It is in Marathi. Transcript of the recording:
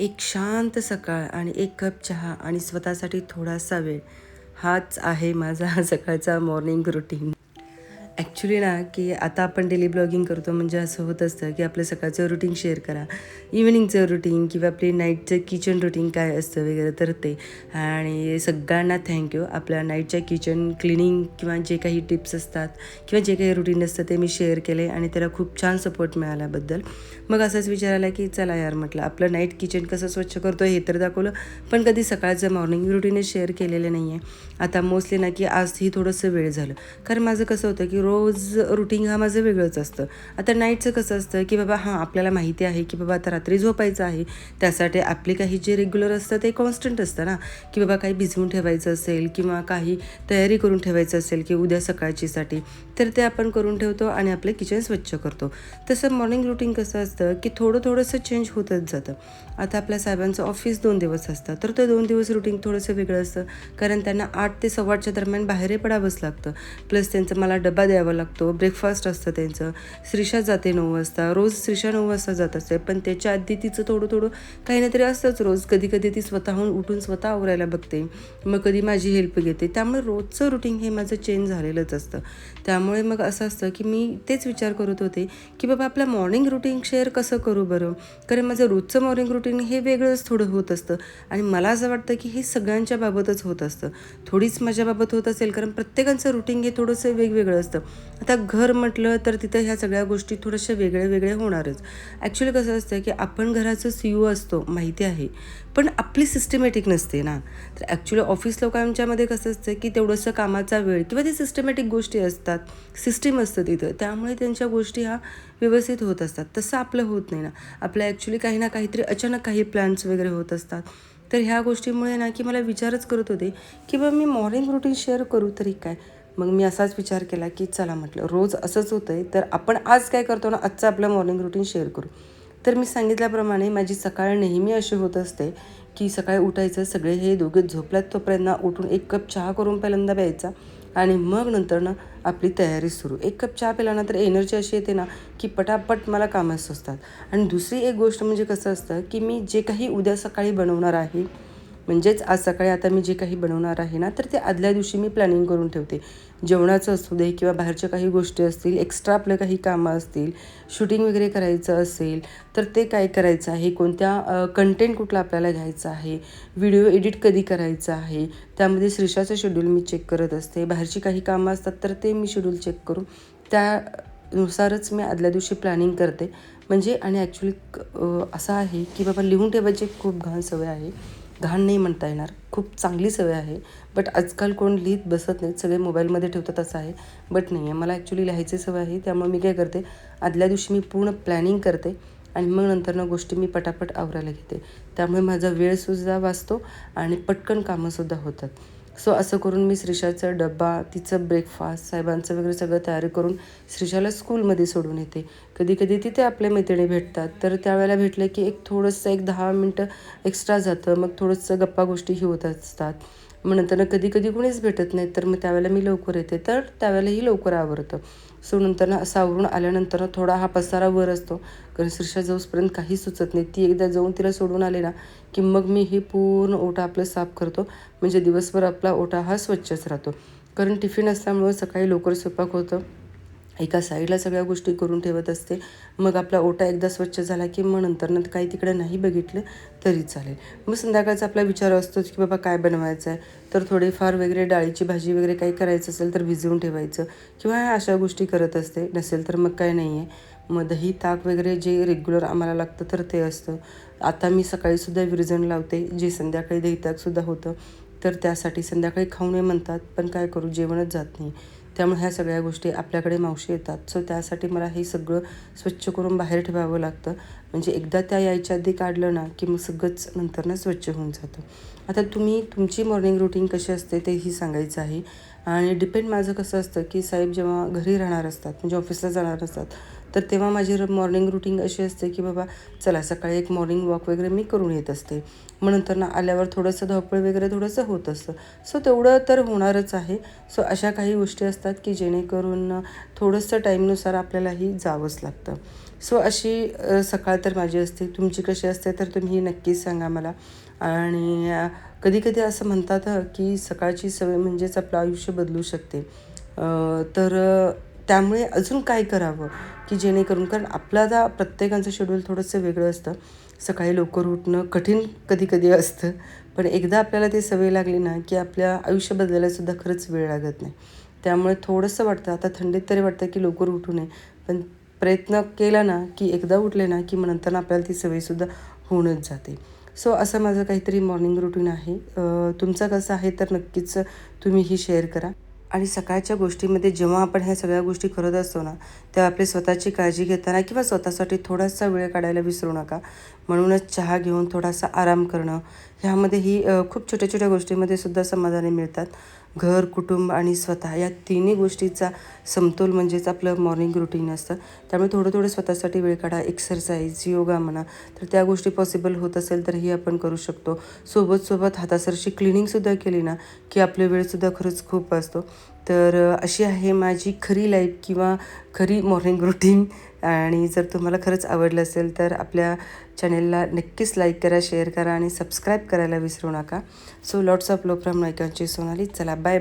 एक शांत सकाळ आणि एक कप चहा आणि स्वतःसाठी थोडासा वेळ. हाच आहे माझा सकाळचा मॉर्निंग रुटीन ॲक्च्युली ना की आता आपण डेली ब्लॉगिंग करतो म्हणजे असं होत असतं की आपलं सकाळचं रुटीन शेअर करा. इव्हिनिंगचं रुटीन किंवा आपली नाईटचं किचन रुटीन काय असतं वगैरे तर ते. आणि सगळ्यांना थँक्यू आपल्या नाईटच्या किचन क्लिनिंग किंवा जे काही टिप्स असतात किंवा जे काही रुटीन असतं ते मी शेअर केले आणि त्याला खूप छान सपोर्ट मिळाल्याबद्दल. मग असंच विचार आला की चला यार म्हटलं आपलं नाईट किचन कसं स्वच्छ करतो हे तर दाखवलं पण कधी सकाळचं मॉर्निंग रुटीनच शेअर केलेलं नाही आहे आता मोस्टली ना की आजही थोडंसं वेळ झालं. कारण माझं कसं होतं की रोज रोज रुटीन हा माझं वेगळंच असतं. आता नाईटचं कसं असतं की बाबा हां आपल्याला माहिती आहे की बाबा आता रात्री झोपायचं आहे. त्यासाठी आपले काही जे रेग्युलर असतं ते कॉन्स्टंट असतं ना. की बाबा काही भिजवून ठेवायचं असेल किंवा काही तयारी करून ठेवायचं असेल की उद्या सकाळचीसाठी तर ते आपण करून ठेवतो आणि आपलं किचन स्वच्छ करतो. तसं मॉर्निंग रुटीन कसं असतं की थोडं थोडंसं चेंज होतच जातं. आता आपल्या साहेबांचं ऑफिस दोन दिवस असतं तर ते दोन दिवस रुटीन थोडंसं वेगळं असतं. कारण त्यांना आठ ते सव्वाच्या दरम्यान बाहेर पडावंच लागतं. प्लस त्यांचं मला डबा द्यावा लागतो. ब्रेकफास्ट असतं त्यांचं. श्रीषा जाते नऊ वाजता. रोज श्रीषा नऊ वाजता जात असते. पण त्याच्या आधी तिचं थोडं थोडं काही ना तरी असतंच रोज. कधी कधी ती स्वतःहून उठून स्वतः आवरायला बघते. मग कधी माझी हेल्प घेते. त्यामुळे रोजचं रुटीन हे माझं चेंज झालेलंच असतं. त्यामुळे मग असं असतं की मी तेच विचार करत होते की बाबा आपलं मॉर्निंग रुटीन शेअर कसं करू बरं? कारण माझं रोजचं मॉर्निंग रुटीन हे वेगळंच थोडं होत असतं. आणि मला असं वाटतं की हे सगळ्यांच्या बाबतच होत असतं. थोडीच माझ्याबाबत होत असेल कारण प्रत्येकाचं रुटीन हे थोडंसं वेगवेगळं असतं. आता घर म्हटलं तर तिथं ह्या सगळ्या गोष्टी थोड्याशा वेगळ्या वेगळ्या होणारच. ॲक्च्युली कसं असतं की आपण घराचं सी यू असतो माहिती आहे. पण आपली सिस्टमॅटिक नसते ना. तर ॲक्च्युली ऑफिस लोकांच्यामध्ये कसं असतं की तेवढंसं कामाचा वेळ किंवा ते सिस्टमॅटिक गोष्टी असतात सिस्टीम असतं तिथं. त्यामुळे त्यांच्या गोष्टी ह्या व्यवस्थित होत असतात. तसं आपलं होत नाही ना. आपलं ॲक्च्युली काही ना काहीतरी अचानक काही प्लॅन्स वगैरे होत असतात. तर ह्या गोष्टीमुळे ना की मला विचारच करत होते की बा मी मॉर्निंग रुटीन शेअर करू तरी काय? मग मी असाच विचार केला की चला म्हटलं रोज असंच होतं आहे तर आपण आज काय करतो ना आजचं आपलं मॉर्निंग रुटीन शेअर करू. तर मी सांगितल्याप्रमाणे माझी सकाळ नेहमी अशी होत असते की सकाळी उठायचं सगळे हे दोघे झोपल्यात तोपर्यंत उठून एक कप चहा करून पहिल्यांदा प्यायचा आणि मग नंतर ना आपली तयारी सुरू. एक कप चहा पिल्यानंतर एनर्जी अशी येते ना की पटापट मला कामं सुचतात. आणि दुसरी एक गोष्ट म्हणजे कसं असतं की मी जे काही उद्या सकाळी बनवणार आहे म्हणजेच आज सकाळी आता मी जे काही बनवणार आहे ना तर ते आदल्या दिवशी मी प्लॅनिंग करून ठेवते. जेवणाचं असू दे किंवा बाहेरच्या काही गोष्टी असतील एक्स्ट्रा आपलं काही कामं असतील शूटिंग वगैरे करायचं असेल तर ते काय करायचं आहे? कोणत्या कंटेंट कुठला आपल्याला घ्यायचं आहे? व्हिडिओ एडिट कधी करायचा आहे? त्यामध्ये श्रीषाचं शेड्यूल मी चेक करत असते. बाहेरची काही कामं असतात तर ते मी शेड्यूल चेक करून त्यानुसारच मी आदल्या दिवशी प्लॅनिंग करते. म्हणजे आणि ॲक्च्युली असं आहे की बाबा लिहून ठेवायची खूप घाण सवय आहे. घाण नाही म्हणता येणार. खूप चांगली सवय आहे. बट आजकाल कोण लिहित बसत नाहीत. सगळे मोबाईलमध्ये ठेवतात असं आहे. बट नाही आहे मला ॲक्च्युली लिहायची सवय आहे. त्यामुळे मी काय करते? आदल्या दिवशी मी पूर्ण प्लॅनिंग करते. आणि मग नंतरनं गोष्टी मी पटापट आवरायला घेते. त्यामुळे माझा वेळसुद्धा वाचतो आणि पटकन कामंसुद्धा होतात. सो असं करून मी श्रीषाचा डब्बा तिचं ब्रेकफास्ट साहेबांचं वगैरे सगळं तयारी करून श्रीषाला स्कूलमध्ये सोडून येते. कधी कधी तिथे आपल्या मैत्रिणी भेटतात. तर त्यावेळेला भेटलं की एक थोडंसं एक दहा मिनटं एक्स्ट्रा जातं. मग थोडंसं गप्पा गोष्टीही होत असतात. मग नंतर कधी कधी कोणीच भेटत नाही. तर मग त्यावेळेला मी लवकर येते. तर त्यावेळेलाही लवकर आवरतं. सो नंतर सावरून आवरून आल्यानंतर थोडा हा पसारा वर असतो. कारण शीर्षा जाऊसपर्यंत काही सुचत नाही ती एकदा जाऊन तिला सोडून आले ना की मग मी हे पूर्ण ओटा आपलं साफ करतो. म्हणजे दिवसभर आपला ओटा हा स्वच्छच राहतो. कारण टिफिन असल्यामुळं सकाळी लवकर स्वयंपाक होतं. एका साईडला सगळ्या गोष्टी करून ठेवत असते. मग आपला ओटा एकदा स्वच्छ झाला की मग नंतर नंतर काही तिकडे नाही बघितलं तरी चालेल. मग संध्याकाळचा आपला विचार असतोच की बाबा काय बनवायचं आहे तर थोडेफार वगैरे डाळीची भाजी वगैरे काही करायचं असेल तर भिजवून ठेवायचं किंवा अशा गोष्टी करत असते. नसेल तर मग काय नाही आहे मग दही ताक वगैरे जे रेग्युलर आम्हाला लागतं तर ते असतं. आता मी सकाळीसुद्धा विरजण लावते. जे संध्याकाळी दही ताकसुद्धा होतं. तर त्यासाठी संध्याकाळी खाऊ नये म्हणतात. पण काय करू? जेवणच जात नाही. त्यामुळे ह्या सगळ्या गोष्टी आपल्याकडे मावशी येतात. सो त्यासाठी मला हे सगळं स्वच्छ करून बाहेर ठेवावं लागतं. म्हणजे एकदा त्या यायच्या आधी काढलं ना की मग सगळंच नंतर ना स्वच्छ होऊन जातं. आता तुम्ही तुमची मॉर्निंग रुटीन कशी असते तेही सांगायचं आहे. आणि डिपेंड माझं कसं असतं की साहेब जेव्हा घरी राहणार असतात म्हणजे ऑफिसला जाणार असतात तर तेव्हा माझी मॉर्निंग रुटीन अशी असते की बाबा चला सकाळी एक मॉर्निंग वॉक वगैरे मी करून येत असते. मग नंतर ना आल्यावर थोडंसं धावपळ वगैरे थोडंसं होत असतं. सो तेवढं तर होणारच आहे. सो अशा काही गोष्टी असतात की जेणेकरून थोडंसं टाईमनुसार आपल्यालाही जावंच लागतं. सो अशी सकाळ तर माझी असते. तुमची कशी असते तर तुम्ही नक्कीच सांगा मला. आणि कधी कधी असं म्हणतात की सकाळची सवय म्हणजेच आपलं आयुष्य बदलू शकते. तर त्यामुळे अजून काय करावं? की जेणेकरून कारण आपलं आता प्रत्येकाचं शेड्यूल थोडंसं वेगळं असतं. सकाळी लवकर उठणं कठीण कधी कधी असतं. पण एकदा आपल्याला ती सवय लागली ना की आपल्या आयुष्य बदलायलासुद्धा खरंच वेळ लागत नाही. त्यामुळे थोडंसं वाटतं आता थंडीत तरी वाटतं की लवकर उठू नये. पण प्रयत्न केला ना की एकदा उठले ना की मग नंतर आपल्याला ती सवयसुद्धा होऊनच जाते. सो असं माझं काहीतरी मॉर्निंग रुटीन आहे. तुमचं कसं आहे तर नक्कीच तुम्ही ही शेअर करा. आणि सकाळच्या गोष्टीमध्ये जेव्हा आपण ह्या सगळ्या गोष्टी करत असतो ना तेव्हा आपली स्वतःची काळजी घेताना किंवा स्वतःसाठी थोडासा वेळ काढायला विसरू नका. म्हणूनच चहा घेऊन थोडासा आराम करणं ह्यामध्ये ही खूप छोट्या छोट्या गोष्टीमध्ये सुद्धा समाधाने मिळतात. घर कुटुंब आणि स्वतः या तिन्ही गोष्टीचा समतोल म्हणजेच आपलं मॉर्निंग रुटीन असतं. त्यामुळे थोडं थोडं स्वतःसाठी वेळ काढा एक्सरसाइज योगा म्हणा. तर त्या गोष्टी पॉसिबल होत असेल तर ही आपण करू शकतो. सोबत सोबत हातासरशी क्लिनिंगसुद्धा केली ना की आपले वेळसुद्धा खरंच खूप असतो तर अशी आहे माझी खरी लाईफ किंवा खरी मॉर्निंग रुटीन आणि जर तुम्हाला खरंच आवडलं असेल तर आपल्या चॅनेलला नक्कीच लाईक करा शेअर करा आणि सबस्क्राईब करायला विसरू नका. So lots of love from नायकांची Sonali चला बाय